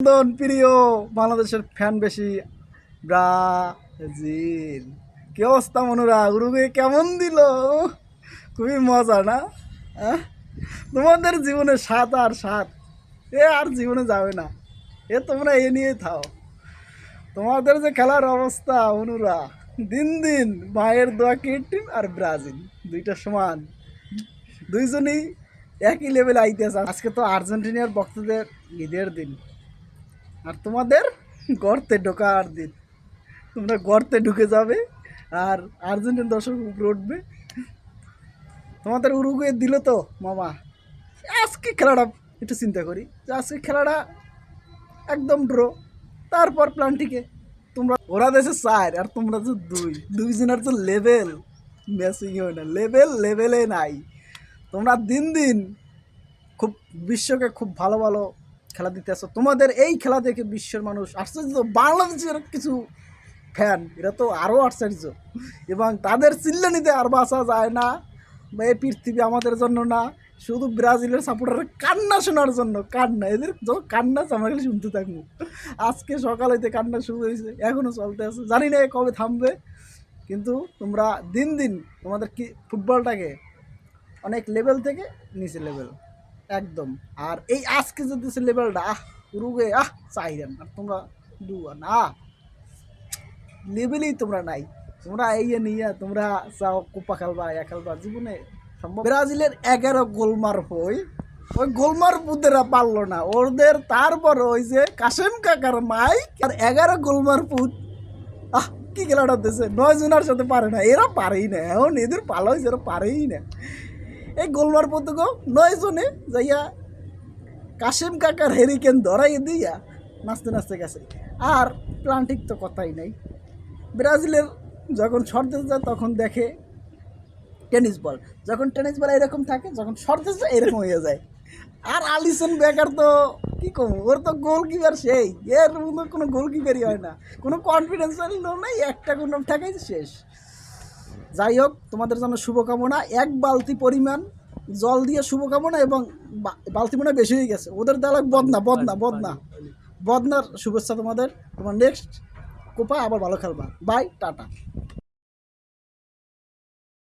অভিনন্দন প্রিয় বাংলাদেশের ফ্যান বেশি, ব্রাজিল। কি অবস্থা, মনুরা? উরুগুয়ে কেমন দিল? খুবই মজা, না? তোমাদের জীবনে সাত আর সাত এ আর জীবনে যাবে না। এ তোমরা এ নিয়ে থাও। তোমাদের যে খেলার অবস্থা অনুরা দিন দিন মায়ের দোয়া টিম আর ব্রাজিল, দুইটা সমান। দুইজনই একই লেভেলে আইতেছে আজকে তো আর্জেন্টিনার ভক্তদের ঈদের দিন। আর তোমাদের গর্তে ঢোকার দিন। তোমরা গর্তে ঢুকে যাবে আর আর্জেন্টিন দর্শক উপরে উঠবে। তোমাদের উরুগুয়ে দিল তো, মামা। আজকে খেলাটা একটু চিন্তা করি যে আজকে খেলাটা একদম ড্র তারপর প্লান্টিকে তোমরা ওরা দেশে চার আর তোমরা তো দুই। দুইজনের তো লেভেল ম্যাচিং হয় না। লেভেল লেভেলে নাই। তোমরা দিন দিন খুব বিশ্বকে খুব ভালো ভালো খেলা দিতে আসো। তোমাদের এই খেলা দেখে বিশ্বের মানুষ আশ্চর্য। বাংলাদেশের কিছু ফ্যান এরা তো আরও আশ্চর্য। এবং তাদের চিল্লানিতে আর বাসা যায় না। এই পৃথিবী আমাদের জন্য না। শুধু ব্রাজিলের সাপোর্টার কান্না শোনার জন্য কান্না। এদের যখন কান্না আমরা খালি শুনতে থাকব। আজকে সকাল হইতে কান্না শুরু হয়েছে এখনও চলতে আছে। জানি না কবে থামবে। কিন্তু তোমরা দিন দিন তোমাদের কি ফুটবলটাকে অনেক লেভেল থেকে নিচে লেভেল একদম। আর এই আজকে যদি সে লেভেলটা আহ উরুগে আহ চাইরেন আর তোমরা ডুবা না। লেভেলেই তোমরা নাই। তোমরা এই নিয়ে, তোমরা চাও কোপা খেলবা, ইয়া খেলবা, জীবনে সম্ভব। ব্রাজিলের এগারো গোলমার হই, ওই গোলমার পুতেরা পারল না। ওদের তারপর ওই যে কাসেম কাকার মাই আর এগারো গোলমার পুত আহ, কি খেলাটা দিছে? নয় জনের সাথে পারে না। এরা পারেই না। এখন এদের পালো হয়েছে এরা পারেই না। এই গোলমার পর্যন্ত নয় জনে যাইয়া কাশেম কাকার হেরিকেন ধরাই দিয়া নাচতে নাচতে গেছে। আর প্লান্টিক তো কথাই নাই। ব্রাজিলের যখন শর্তে যায় তখন দেখে টেনিস বল। যখন টেনিস বল এরকম থাকে, যখন শর্তে যায় এরকম হয়ে যায়। আর আলিসন বেকার তো, কী কম? ওর তো গোলকিপার সেই। এর মতো কোনো গোলকিপারই হয় না। কোনো কনফিডেন্স নেই, একটা কোনো ঠেকাই শেষ। যাই হোক, তোমাদের জন্য শুভকামনা। এক বালতি পরিমাণ জল দিয়ে শুভকামনা এবং বালতি মনে বেশি হয়ে গেছে। ওদের দেওয়া বদনা বদনা বদনা। বদনার শুভেচ্ছা তোমাদের। তোমার নেক্সট কোপা আবার ভালো খেলবা। Bye tata.